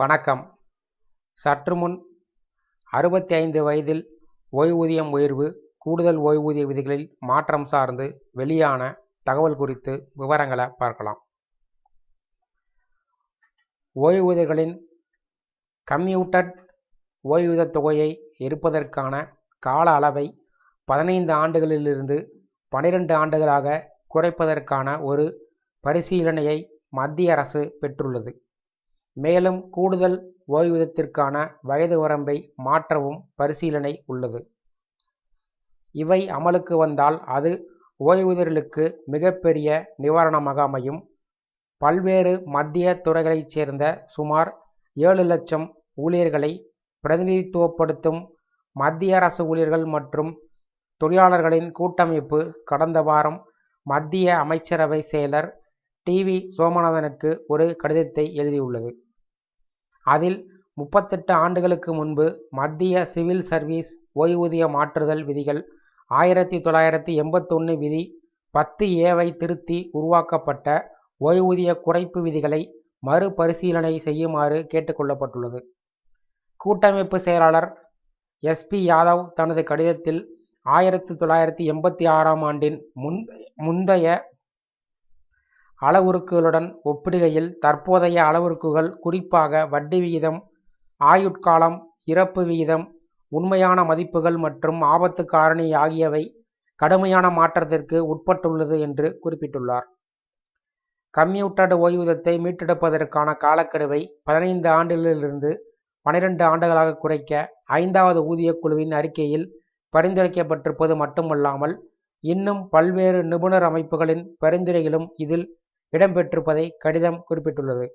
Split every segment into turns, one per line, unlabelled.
வணக்கம். சற்று முன் அறுபத்தி ஐந்து வயதில் ஓய்வூதியம் உயர்வு கூடுதல் ஓய்வூதிய விதிகளில் மாற்றம் சார்ந்து வெளியான தகவல் குறித்து விவரங்களை பார்க்கலாம். ஓய்வூதியர்களின் கம்யூட்டட் ஓய்வூதத் தொகையை எடுப்பதற்கான கால அளவை பதினைந்து ஆண்டுகளிலிருந்து பனிரெண்டு ஆண்டுகளாக குறைப்பதற்கான ஒரு பரிசீலனையை மத்திய அரசு பெற்றுள்ளது. மேலும் கூடுதல் ஓய்வூதியத்திற்கான வயது வரம்பை மாற்றவும் பரிசீலனை உள்ளது. இவை அமலுக்கு வந்தால் அது ஓய்வூதியர்களுக்கு மிகப்பெரிய நிவாரணமாக அமையும். பல்வேறு மத்திய துறைகளைச் சேர்ந்த சுமார் ஏழு லட்சம் ஊழியர்களை பிரதிநிதித்துவப்படுத்தும் மத்திய அரசு ஊழியர்கள் மற்றும் தொழிலாளர்களின் கூட்டமைப்பு கடந்த வாரம் மத்திய அமைச்சரவை செயலர் டி வி சோமநாதனுக்கு ஒரு கடிதத்தை எழுதியுள்ளது. அதில் முப்பத்தெட்டு ஆண்டுகளுக்கு முன்பு மத்திய சிவில் சர்வீஸ் ஓய்வூதிய மாற்றுதல் விதிகள் ஆயிரத்தி தொள்ளாயிரத்தி எண்பத்தொன்று விதி பத்து ஏவை திருத்தி உருவாக்கப்பட்ட ஓய்வூதிய குறைப்பு விதிகளை மறுபரிசீலனை செய்யுமாறு கேட்டுக்கொள்ளப்பட்டுள்ளது. கூட்டமைப்பு செயலாளர் எஸ்பி யாதவ் தனது கடிதத்தில் ஆயிரத்தி தொள்ளாயிரத்தி எண்பத்தி ஆறாம் ஆண்டின் முந்தைய அளவுருக்களுடன் ஒப்பிடுகையில் தற்போதைய அளவுருக்கள் குறிப்பாக வட்டி விகிதம் ஆயுட்காலம் இறப்பு விகிதம் உண்மையான மதிப்புகள் மற்றும் ஆபத்து காரணி ஆகியவை கடுமையான மாற்றத்திற்கு உட்பட்டுள்ளது என்று குறிப்பிட்டுள்ளார். கம்யூட்டட் ஓய்வூதியத்தை மீட்டெடுப்பதற்கான காலக்கெடுவை பதினைந்து ஆண்டுகளிலிருந்து பனிரெண்டு ஆண்டுகளாக குறைக்க ஐந்தாவது ஊதியக் குழுவின் அறிக்கையில் பரிந்துரைக்கப்பட்டிருப்பது மட்டுமல்லாமல் இன்னும் பல்வேறு நிபுணர் அமைப்புகளின் பரிந்துரைகளும் இதில் இடம்பெற்றிருப்பதை கடிதம் குறிப்பிட்டுள்ளது.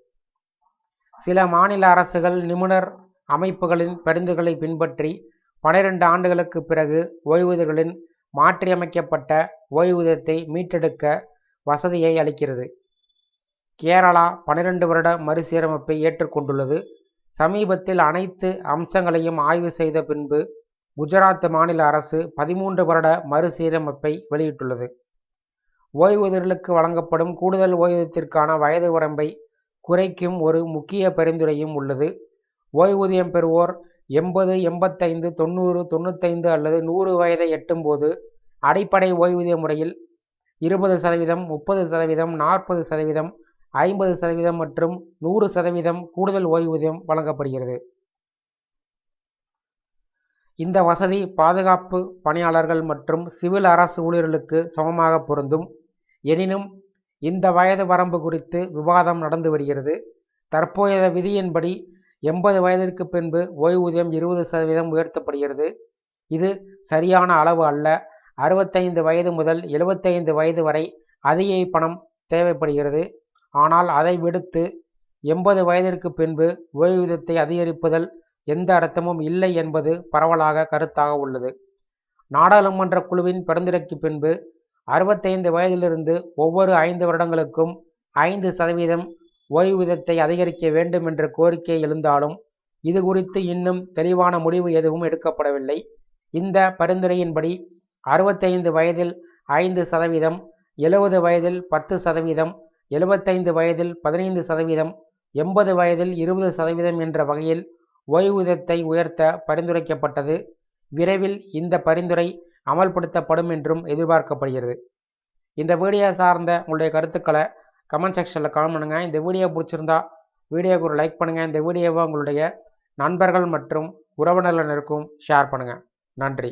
சில மாநில அரசுகள் நிபுணர் அமைப்புகளின் பரிந்துகளை பின்பற்றி பனிரெண்டு ஆண்டுகளுக்கு பிறகு ஓய்வூதியர்களின் மாற்றியமைக்கப்பட்ட ஓய்வூதியத்தை மீட்டெடுக்க வசதியை அளிக்கிறது. கேரளா பனிரெண்டு வருட மறுசீரமைப்பை ஏற்றுக்கொண்டுள்ளது. சமீபத்தில் அனைத்து அம்சங்களையும் ஆய்வு செய்த பின்பு குஜராத் மாநில அரசு பதிமூன்று வருட மறுசீரமைப்பை வெளியிட்டுள்ளது. ஓய்வூதியர்களுக்கு வழங்கப்படும் கூடுதல் ஓய்வூதியத்திற்கான வயது வரம்பை குறைக்கும் ஒரு முக்கிய பரிந்துரையும் உள்ளது. ஓய்வூதியம் பெறுவோர் எண்பது எண்பத்தைந்து தொண்ணூறு தொண்ணூத்தைந்து அல்லது நூறு வயதை எட்டும்போது அடிப்படை ஓய்வூதிய முறையில் இருபது சதவீதம் முப்பது சதவீதம் நாற்பது சதவீதம் ஐம்பது சதவீதம் மற்றும் நூறு சதவீதம் கூடுதல் ஓய்வூதியம் வழங்கப்படுகிறது. இந்த வசதி பாதுகாப்பு பணியாளர்கள் மற்றும் சிவில் அரசு ஊழியர்களுக்கு சமமாக பொருந்தும். எனினும் இந்த வயது வரம்பு குறித்து விவாதம் நடந்து வருகிறது. தற்போதைய விதியின்படி எண்பது வயதிற்கு பின்பு ஓய்வூதியம் இருபது சதவீதம் உயர்த்தப்படுகிறது. இது சரியான அளவு அல்ல. அறுபத்தைந்து வயது முதல் எழுபத்தைந்து வயது வரை அதிக பணம் தேவைப்படுகிறது. ஆனால் அதை விடுத்து எண்பது வயதிற்கு பின்பு ஓய்வூதியத்தை அதிகரிப்பதில் எந்த அர்த்தமும் இல்லை என்பது பரவலாக கருத்தாக உள்ளது. நாடாளுமன்ற குழுவின் பரிந்துரைக்கு பின்பு அறுபத்தைந்து வயதிலிருந்து ஒவ்வொரு ஐந்து வருடங்களுக்கும் ஐந்து சதவீதம் ஓய்வூதியத்தை அதிகரிக்க வேண்டும் என்ற கோரிக்கை எழுந்தாலும் இது குறித்து இன்னும் தெளிவான முடிவு எதுவும் எடுக்கப்படவில்லை. இந்த பரிந்துரையின்படி அறுபத்தைந்து வயதில் ஐந்து சதவீதம் எழுபது வயதில் பத்து சதவீதம் எழுபத்தைந்து வயதில் பதினைந்து சதவீதம் எண்பது வயதில் இருபது சதவீதம் என்ற வகையில் ஓய்வூதியத்தை உயர்த்த பரிந்துரைக்கப்பட்டது. விரைவில் இந்த பரிந்துரை அமல்படுத்தப்படும் என்றும் எதிர்பார்க்கப்படுகிறது. இந்த வீடியோ சார்ந்த உங்களுடைய கருத்துக்களை கமெண்ட் செக்ஷனில் கமெண்ட் பண்ணுங்கள் இந்த வீடியோ பிடிச்சிருந்தா வீடியோக்கு ஒரு லைக் பண்ணுங்கள் இந்த வீடியோவை உங்களுடைய நண்பர்கள் மற்றும் உறவினர்களுக்கும் ஷேர் பண்ணுங்கள் நன்றி.